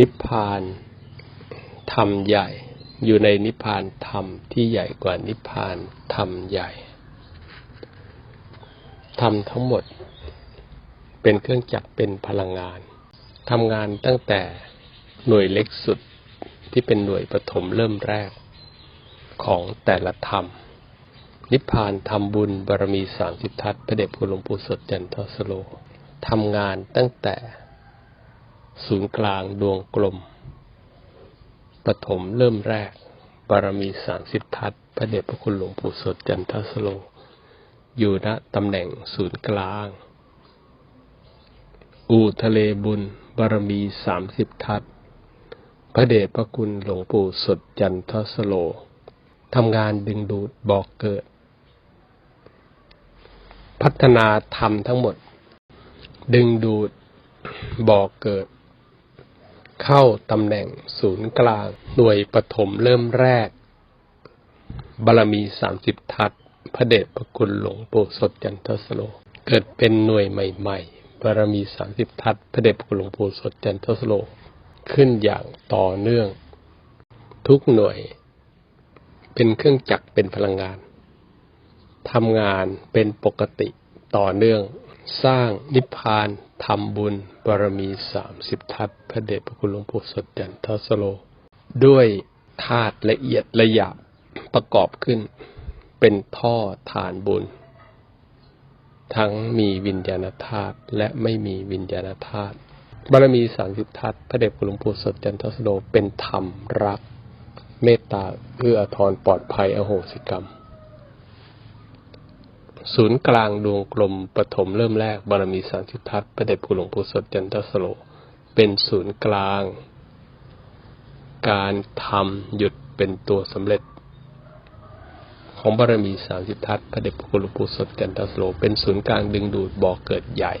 นิพพานธรรมใหญ่ อยู่ในนิพพานธรรมที่ใหญ่กว่านิพพานธรรมใหญ่ธรรมทั้งหมด เป็นเครื่องจักรเป็นพลังงานทำงานตั้งแต่หน่วยเล็กสุดที่เป็นหน่วยปฐมเริ่มแรก ของแต่ละธรรม นิพพานทำบุญบารมีสามสิบทัศพระเดชพระหลวงปู่สดจันทสโลทำงานตั้งแต่ ศูนย์กลางดวงกลม ปฐมเริ่มแรก บารมีสามสิบทัศพระเดชพระคุณหลวงปู่สดจันทสโล อยู่ณตำแหน่งศูนย์กลาง อูทะเลบุญ บารมีสามสิบทัศพระเดชพระคุณหลวงปู่สดจันทสโลทำงานดึงดูดบอกเกิด พัฒนาธรรมทั้งหมด ดึงดูดบอกเกิด เข้าตำแหน่งศูนย์กลาง หน่วยปฐมเริ่มแรก บารมีสามสิบทัศพระเดชพระคุณหลวงปู่สดจันทสโล เกิดเป็นหน่วยใหม่ๆ บารมีสามสิบทัศพระเดชพระคุณหลวงปู่สดจันทสโล ขึ้นอย่างต่อเนื่อง ทุกหน่วย เป็นเครื่องจักรเป็นพลังงานทำงานเป็นปกติต่อเนื่อง สร้างนิพพานทำบุญบารมีสามสิบทัศพระเดชพระคุณหลวงปู่สดจันทสโล ด้วยธาตุละเอียดละหยาบประกอบขึ้น เป็นท่อฐานบุญ ทั้งมีวิญญาณธาตุและไม่มีวิญญาณธาตุบารมีสามสิบทัศพระเดชพระหลวงปู่สดจันทสโลเป็นธรรมรัก เมตตาเอื้ออาทรปลอดภัยอโหสิกรรม ศูนย์กลางดวงกลมปฐมเริ่มแรกบารมีสามสิบทัศพระเดชพระหลวงปู่สดจันทสโล เป็นศูนย์กลาง การทำหยุดเป็นตัวสำเร็จ ของบารมีสามสิบทัศพระเดชพระคุณหลวงปู่สดจันทสโล เป็นศูนย์กลางดึงดูดบ่อเกิดใหญ่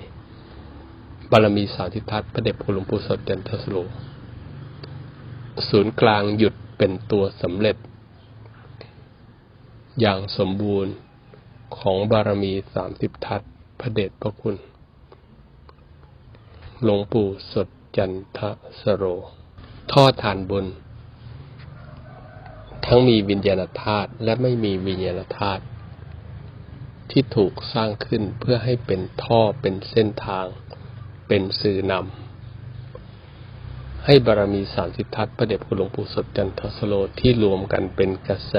บารมีสามสิบทัศพระเดชพระคุณหลวงปู่สดจันทสโล ศูนย์กลางหยุดเป็นตัวสำเร็จ อย่างสมบูรณ์ ของบารมีสามสิบทัศพระเดชพระคุณ หลวงปู่สดจันทสโร ท่อทานบุญ ทั้งมีวิญญาณธาตุและไม่มีวิญญาณธาตุที่ถูกสร้างขึ้นเพื่อให้เป็นท่อเป็นเส้นทาง เป็นสื่อนำให้บารมีสามสิบทัศพระเดชคุณหลวงปู่สดจันทสโลที่รวมกันเป็นกระแส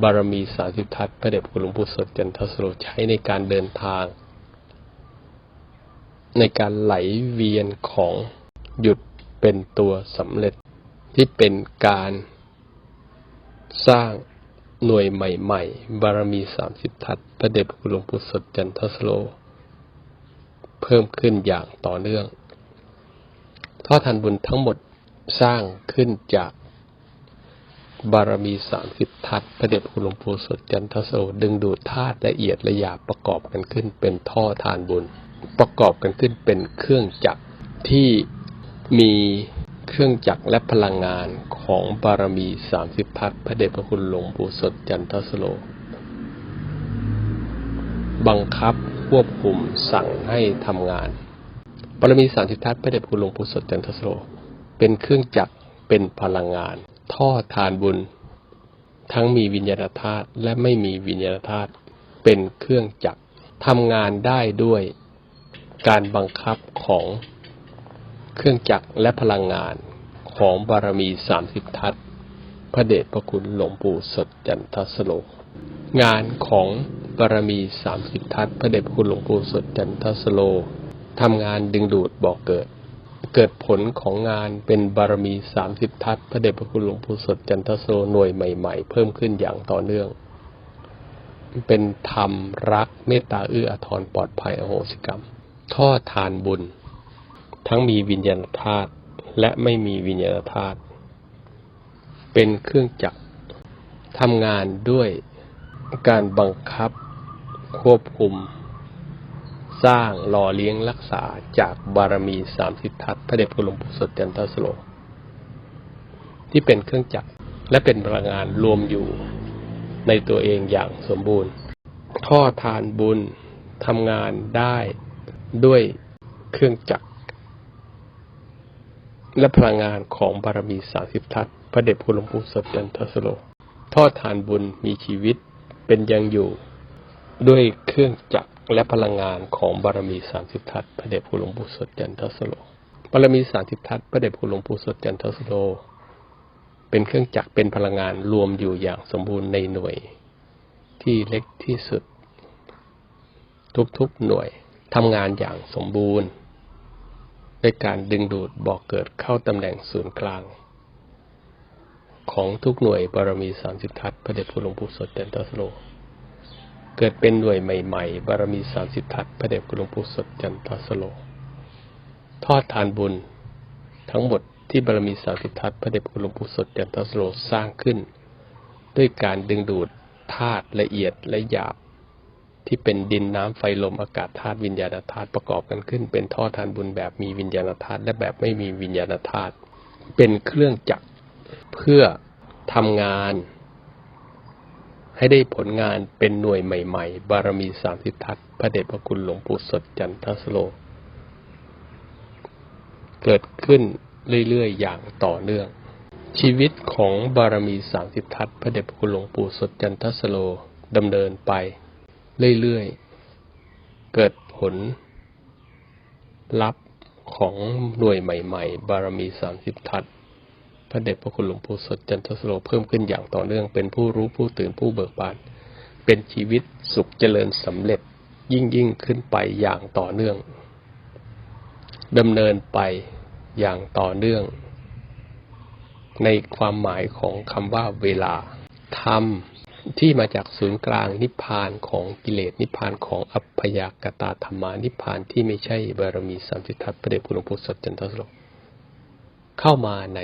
บารมีสามสิบทัศน์พระเดชคุณหลวงปู่สดจันทสโลใช้ในการเดินทาง ในการไหลเวียนของหยุดเป็นตัวสำเร็จที่เป็นการสร้างหน่วยใหม่ๆ บารมีสามสิบทัศพระเดชคุณหลวงปู่สดจันทสโล เพิ่มขึ้นอย่างต่อเนื่องท่อทานบุญทั้งหมดสร้างขึ้นจาก บารมีสามสิบทัศพระเดชคุณหลวงปู่สดจันทสโลดึงดูดธาตุละเอียดละหยาบประกอบกันขึ้นเป็นท่อทานบุญ ประกอบกันขึ้นเป็นเครื่องจักรที่มีเครื่องจักรและพลังงานของบารมีสามสิบทัศพระเดชพระคุณหลวงปู่สดจันทสโล บังคับควบคุมสั่งให้ทำงานบารมีสามสิบทัศพระเดชพระคุณหลวงปู่สดจันทสโล เป็นเครื่องจักรเป็นพลังงาน ท่อทานบุญ ทั้งมีวิญญาณธาตุและไม่มีวิญญาณธาตุเป็นเครื่องจักรทำงานได้ด้วยการบังคับของเครื่องจักรและพลังงานของบารมีสามสิบทัศพระเดชพระคุณหลวงปู่สดจันทสโลงานของบารมีสามสิบทัศพระเดชพระคุณหลวงปู่สดจันทสโลทำงานดึงดูดบอกเกิด เกิดผลของงานเป็นบารมีสามสิบทัศพระเดชพระคุณหลวงปู่สดจันทสโลหน่วยใหม่ๆ เพิ่มขึ้นอย่างต่อเนื่อง เป็นธรรมรักเมตตาเอื้ออาทรปลอดภัยอโหสิกรรมท่อทานบุญ ทั้งมีวิญญาณธาตุและไม่มีวิญญาณธาตุเป็นเครื่องจักรทำงานด้วยการบังคับควบคุม สร้างหล่อเลี้ยงรักษาจากบารมีสามสิททัศพระเดชพระหลวงปู่สดจันทสโล ที่เป็นเครื่องจักรและเป็นพลังงานรวมอยู่ในตัวเองอย่างสมบูรณ์ท่อทานบุญทำงานได้ด้วยเครื่องจักร และพลังงานของบารมีสามสิบทัศน์พระเดชพระหลวงปู่สดจันทสโลทอดทานบุญมีชีวิตเป็นยังอยู่ด้วยเครื่องจักร และพลังงานของบารมีสามสิบทัศน์พระเดชพระหลวงปู่สดจันทสโลบารมีสามสิบทัศน์พระเดชพระหลวงปู่สดจันทสโล เป็นเครื่องจักรเป็นพลังงานรวมอยู่อย่างสมบูรณ์ในหน่วยที่เล็กที่สุด ทุกๆหน่วยทำงานอย่างสมบูรณ์ด้วยการดึงดูดบอกเกิดเข้าตำแหน่งศูนย์กลาง ของทุกหน่วยบารมีสามสิบทัศน์พระเดชพระหลวงปู่สดจันทสโล เกิดเป็นหน่วยใหม่ๆ บารมีสามสิบทัศน์พระเดชพระหลวงปู่สดจันทสโล ทอดทานบุญทั้งหมดที่บารมีสามสิบทัศน์พระเดชพระหลวงปู่สดจันทสโลสร้างขึ้น ด้วยการดึงดูดธาตุละเอียดและหยาบ ที่เป็นดินน้ำไฟลมอากาศธาตุวิญญาณธาตุประกอบกันขึ้น เป็นท่อทานบุญแบบมีวิญญาณธาตุและแบบไม่มีวิญญาณธาตุเป็นเครื่องจักรเพื่อทำงาน ให้ได้ผลงานเป็นหน่วยใหม่ๆ บารมีสามสิบทัศพระเดชพระคุณหลวงปู่สดจันทสโล เกิดขึ้นเรื่อยๆ อย่างต่อเนื่อง ชีวิตของบารมีสามสิบทัศพระเดชพระคุณหลวงปู่สดจันทสโลดำเนินไป เรื่อยๆ เกิดผลลับของหน่วยใหม่ ๆ บารมีสามสิบทัศน์ พระเดชพระคุณหลวงปู่สดจันทสโลเพิ่มขึ้นอย่างต่อเนื่อง เป็นผู้รู้ผู้ตื่นผู้เบิกบาน เป็นชีวิตสุขเจริญสำเร็จยิ่งยิ่งขึ้นไปอย่างต่อเนื่องดำเนินไปอย่างต่อเนื่อง ในความหมายของคำว่าเวลาธรรมที่มาจากศูนย์กลางนิพพานของกิเลสนิพพานของอัพยากตาธรรมานิพพานที่ไม่ใช่บารมีสามสิทธัตพระเดชพระคุณหลวงปู่สดจันทสโลเข้ามาใน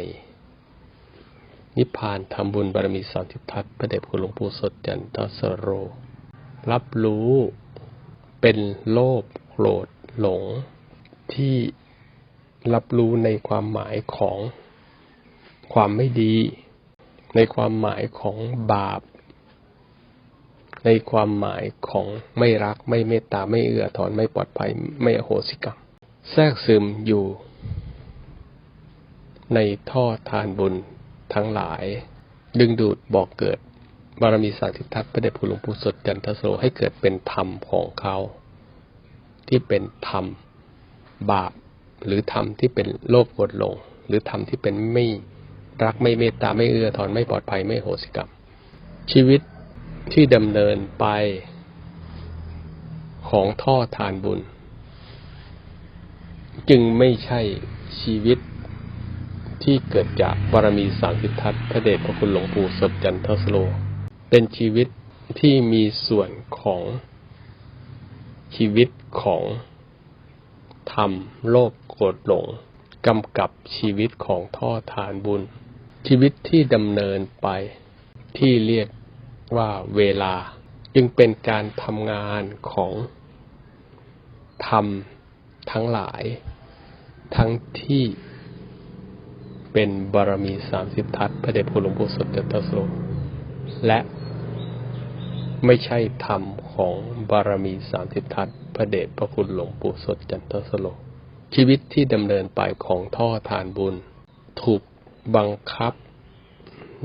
นิพพานทำบุญบารมีสามสิทธัตพระเดชคุณหลวงปู่สดจันทสโร รับรู้เป็นโลภโกรธหลง ที่รับรู้ในความหมายของความไม่ดี ในความหมายของบาป ในความหมายของไม่รักไม่เมตตาไม่เอื้อถอนไม่ปลอดภัยไม่อโหสิกรรม แทรกซึมอยู่ในท่อทานบุญ ทั้งหลาย ดึงดูดบอกเกิด บารมีสาธิทัตพระเดชพระหลวงปู่สดจันทโสให้เกิดเป็นธรรมของเขา ที่เป็นธรรมบาป หรือธรรมที่เป็นโลภโกรธลง หรือธรรมที่เป็นไม่รักไม่เมตตาไม่เอื้อถอนไม่ปลอดภัยไม่โหสิกรรม ชีวิตที่ดำเนินไปของท่อทานบุญ จึงไม่ใช่ชีวิต ที่เกิดจากบารมีสามสิทธัตพระเดชพระคุณหลวงปู่สดจันทสโล เป็นชีวิตที่มีส่วนของชีวิตของธรรมโลภโกรธหลงกำกับชีวิตของท่อทานบุญ ชีวิตที่ดำเนินไปที่เรียกว่าเวลา จึงเป็นการทำงานของธรรมทั้งหลายทั้งที่ เป็นบารมีสามสิบทัศพระเดชพระหลวงปู่สดจันทสโลและไม่ใช่ธรรมของบารมีสามสิบทัศพระเดชพระคุณหลวงปู่สดจันทสโลชีวิตที่ดำเนินไปของท่อทานบุญ ถูกบังคับ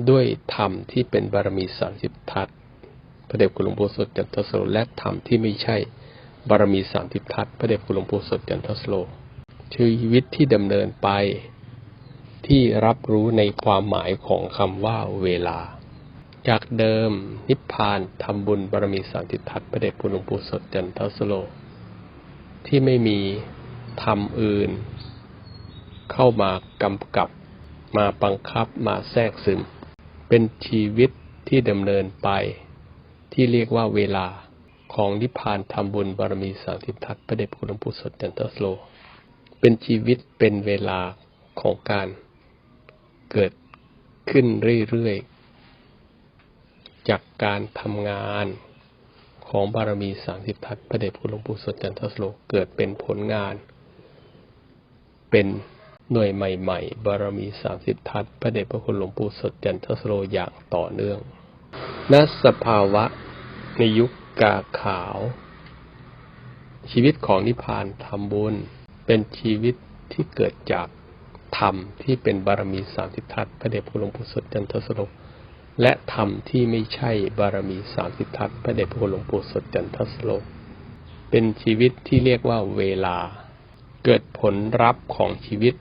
ด้วยธรรมที่เป็นบารมีสามสิบทัศพระเดชคุณหลวงปู่สดจันทสโลและธรรมที่ไม่ใช่บารมีสามสิบทัศพระเดชคุณหลวงปู่สดจันทสโลชีวิตที่ดำเนินไป ที่รับรู้ในความหมายของคำว่าเวลา จากเดิม นิพพานทำบุญบารมีสามสิทัตพระเดชคุณหลวงปู่สดจันทสโล ที่ไม่มีธรรมอื่น เข้ามากำกับมาบังคับมาแทรกซึม เป็นชีวิตที่ดำเนินไป ที่เรียกว่าเวลาของนิพพานทำบุญบารมีสามสิทัตพระเดชคุณหลวงปู่สดจันทสโล เป็นชีวิตเป็นเวลาของการ เกิดขึ้นเรื่อยๆ จากการทำงานของบารมีสามสิบทัศน์พระเดชพระหลวงปู่สดจันทสโลเกิดเป็นผลงาน เป็นหน่วยใหม่ ๆ บารมีสามสิบทัศน์พระเดชพระคุณหลวงปู่สดจันทสโลอย่างต่อเนื่องณสภาวะในยุคกาขาว ชีวิตของนิพพานทำบุญ เป็นชีวิตที่เกิดจาก ธรรมที่เป็นบารมีสามสิบทัศน์พระเดชพระหลวงปู่สดจันทสโลและธรรมที่ไม่ใช่บารมีสามสิบทัศน์พระเดชพระหลวงปู่สดจันทสโลเป็นชีวิตที่เรียกว่าเวลา เกิดผลรับของชีวิต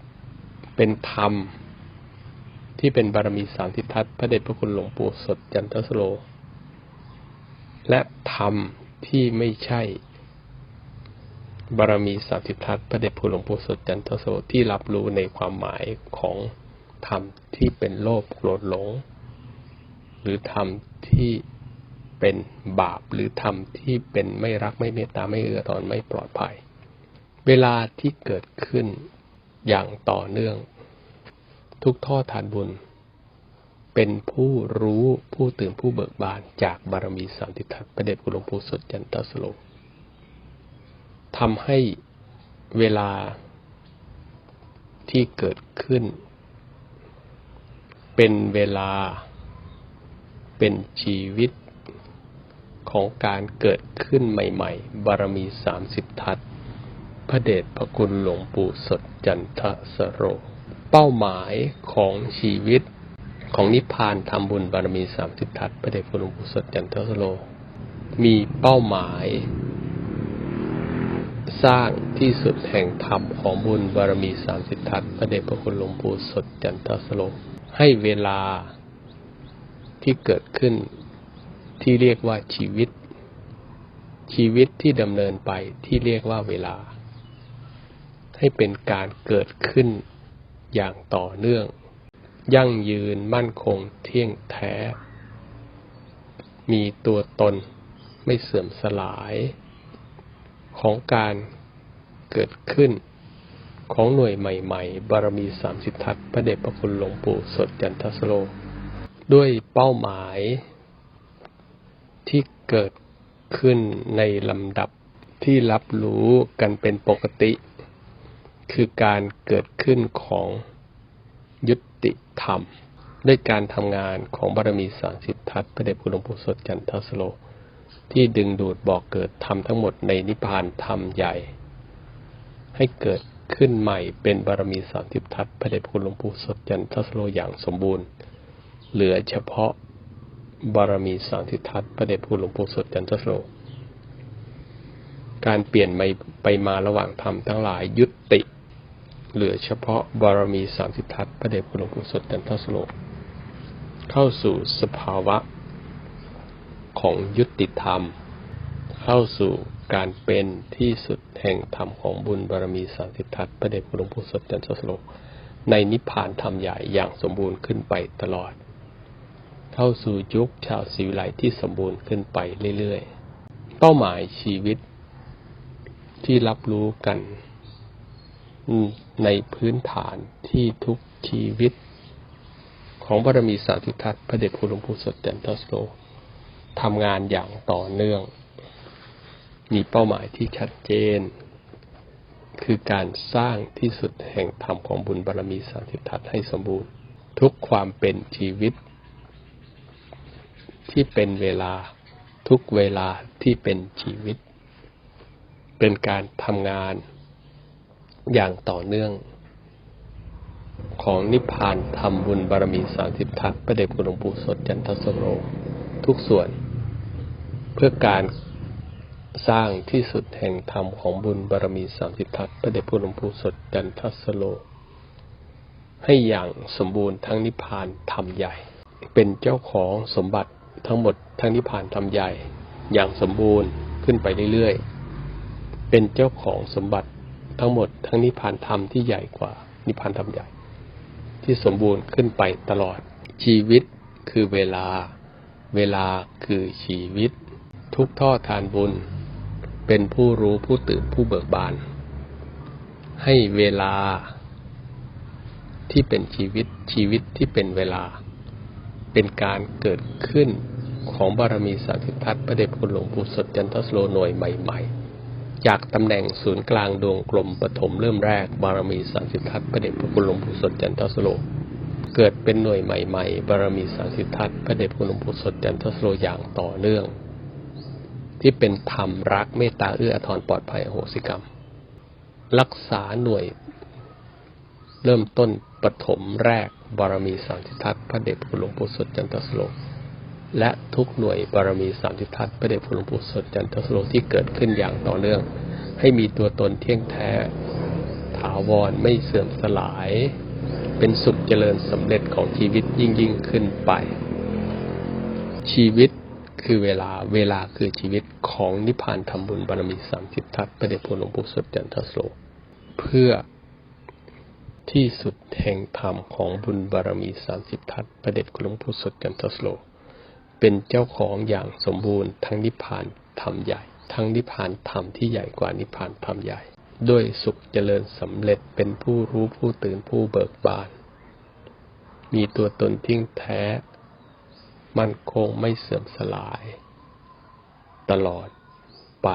เป็นธรรม ที่เป็นบารมีสามสิบทัศน์พระเดชพระคุณหลวงปู่สดจันทสโล และธรรมที่ไม่ใช่ บารมีสามสิบทัศพระเดชพระคุณหลวงปู่สดจันทโสที่รับรู้ในความหมายของธรรมที่เป็นโลภโกรธหลง หรือธรรมที่เป็นบาปหรือธรรมที่เป็นไม่รักไม่เมตตาไม่เอื้อตอนไม่ปลอดภัย เวลาที่เกิดขึ้นอย่างต่อเนื่อง ทุกท่อทานบุญ เป็นผู้รู้ผู้ตื่นผู้เบิกบานจากบารมีสามสิบทัศน์พระเดชพลวงปู่สดจันทสโล ทำให้เวลาที่เกิดขึ้น เป็นเวลา เป็นชีวิตของการเกิดขึ้นใหม่ ๆ บารมีสามสิบทัศพระเดชพระคุณหลวงปู่สดจันทสโร เป้าหมายของชีวิตของนิพพานทำบุญบารมีสามสิบทัศพระเดชพระคุณหลวงปู่สดจันทสโร มีเป้าหมาย สร้างที่สุดแห่งธรรมของบุญบารมีสามสิบทัศพระเดชพระคุณหลวงปู่สดจันทสโลให้เวลาที่เกิดขึ้นที่เรียกว่าชีวิต ชีวิตที่ดำเนินไปที่เรียกว่าเวลา ให้เป็นการเกิดขึ้นอย่างต่อเนื่อง ยั่งยืนมั่นคงเที่ยงแท้ มีตัวตนไม่เสื่อมสลาย ของการเกิดขึ้นของหน่วยใหม่ๆ บารมีสามสิบทัศพระเดชพระคุณหลวงปู่สดจันทสโล ด้วยเป้าหมายที่เกิดขึ้นในลำดับที่รับรู้กันเป็นปกติ คือการเกิดขึ้นของยุติธรรม ด้วยการทำงานของบารมีสามสิบทัศพระเดชคุณหลวงปู่สดจันทสโล ที่ดึงดูดบอกเกิดธรรมทั้งหมดในนิพพานธรรมใหญ่ ให้เกิดขึ้นใหม่เป็นบารมีสามสิบทัศน์พระเดชพระคุณหลวงปู่สดจันทสโลอย่างสมบูรณ์ เหลือเฉพาะบารมีสามสิบทัศน์พระเดชพระคุณหลวงปู่สดจันทสโลการเปลี่ยนไปไปมาระหว่างธรรมทั้งหลายยุติ เหลือเฉพาะบารมีสามสิบทัศพระเดชพระคุณหลวงปู่สดจันทสโลเข้าสู่สภาวะ ของยุติธรรม เข้าสู่การเป็นที่สุดแห่งธรรมของบุญบารมีสามสิบทัศน์พระเดชพระหลวงปู่สดจันทร์สโลในนิพพานธรรมใหญ่อย่างสมบูรณ์ขึ้นไปตลอด เข้าสู่ยุคชาวศิวิไลที่สมบูรณ์ขึ้นไปเรื่อยๆ เป้าหมายชีวิตที่รับรู้กัน ในพื้นฐานที่ทุกชีวิต ของบารมีสามสิทัศน์พระเดชพระหลวงปู่สดจันทร์สโล ทำงานอย่างต่อเนื่อง มีเป้าหมายที่ชัดเจน คือการสร้างที่สุดแห่งธรรมของบุญบารมีสามสิบทัศน์ให้สมบูรณ์ ทุกความเป็นชีวิต ที่เป็นเวลาทุกเวลาที่เป็นชีวิต เป็นการทำงานอย่างต่อเนื่อง ของนิพพานธรรมบุญบารมีสามสิบทัศน์พระเดชคุณหลวงปู่สดจันทสโร ทุกส่วน เพื่อการสร้างที่สุดแห่งธรรมของบุญบารมีสามสิบทัศน์พระเดชพระหลวงปู่สดจันทัสโล ให้อย่างสมบูรณ์ทั้งนิพพานธรรมใหญ่ เป็นเจ้าของสมบัติทั้งหมดทั้งนิพพานธรรมใหญ่ อย่างสมบูรณ์ขึ้นไปเรื่อยๆ เป็นเจ้าของสมบัติทั้งหมดทั้งนิพพานธรรมที่ใหญ่กว่า นิพพานธรรมใหญ่ ที่สมบูรณ์ขึ้นไปตลอดชีวิตคือเวลา เวลาคือชีวิต ทุกท่อทานบุญ เป็นผู้รู้ผู้ตื่นผู้เบิกบาน ให้เวลาที่เป็นชีวิตชีวิตที่เป็นเวลา เป็นการเกิดขึ้นของบารมีสาธิทัศน์พระเดชคุณหลวงปู่สดจันทสโลหน่วยใหม่ ๆ จากตำแหน่งศูนย์กลางดวงกลมปฐมเริ่มแรกบารมีสาธิทัศน์พระเดชพระคุณหลวงปู่สดจันทสโล เกิดเป็นหน่วยใหม่ๆ บารมีสาธิทัศน์พระเดชคุณหลวงปู่สดจันทสโลอย่างต่อเนื่อง ที่เป็นธรรมรักเมตตาเอื้ออาทรปลอดภัยโหสิกรรม รักษาหน่วย เริ่มต้นปฐมแรกบารมีสามสิทัศน์พระเดชคุณหลวงปู่สดจันทสโลและทุกหน่วยบารมีสามสิทัศน์พระเดชคุณหลวงปู่สดจันทสโลที่เกิดขึ้นอย่างต่อเนื่อง ให้มีตัวตนเที่ยงแท้ ถาวรไม่เสื่อมสลาย เป็นสุขเจริญสำเร็จของชีวิตยิ่งยิ่งขึ้นไป ชีวิตคือเวลาเวลาคือชีวิตของนิพพานธรรมบุญบารมีสามสิบทัศน์พระเดชพระหลวงปู่สดจันทสโลเพื่อที่สุดแห่งธรรมของบุญบารมีสามสิบทัศน์พระเดชคุณหลวงปู่สดจันทสโลเป็นเจ้าของอย่างสมบูรณ์ทั้งนิพพานธรรมใหญ่ ทั้งนิพพานธรรมที่ใหญ่กว่านิพพานธรรมใหญ่ ด้วยสุขเจริญสำเร็จเป็นผู้รู้ผู้ตื่นผู้เบิกบาน มีตัวตนทิ้งแท้ มั่นคงไม่เสื่อมสลาย ตลอดไป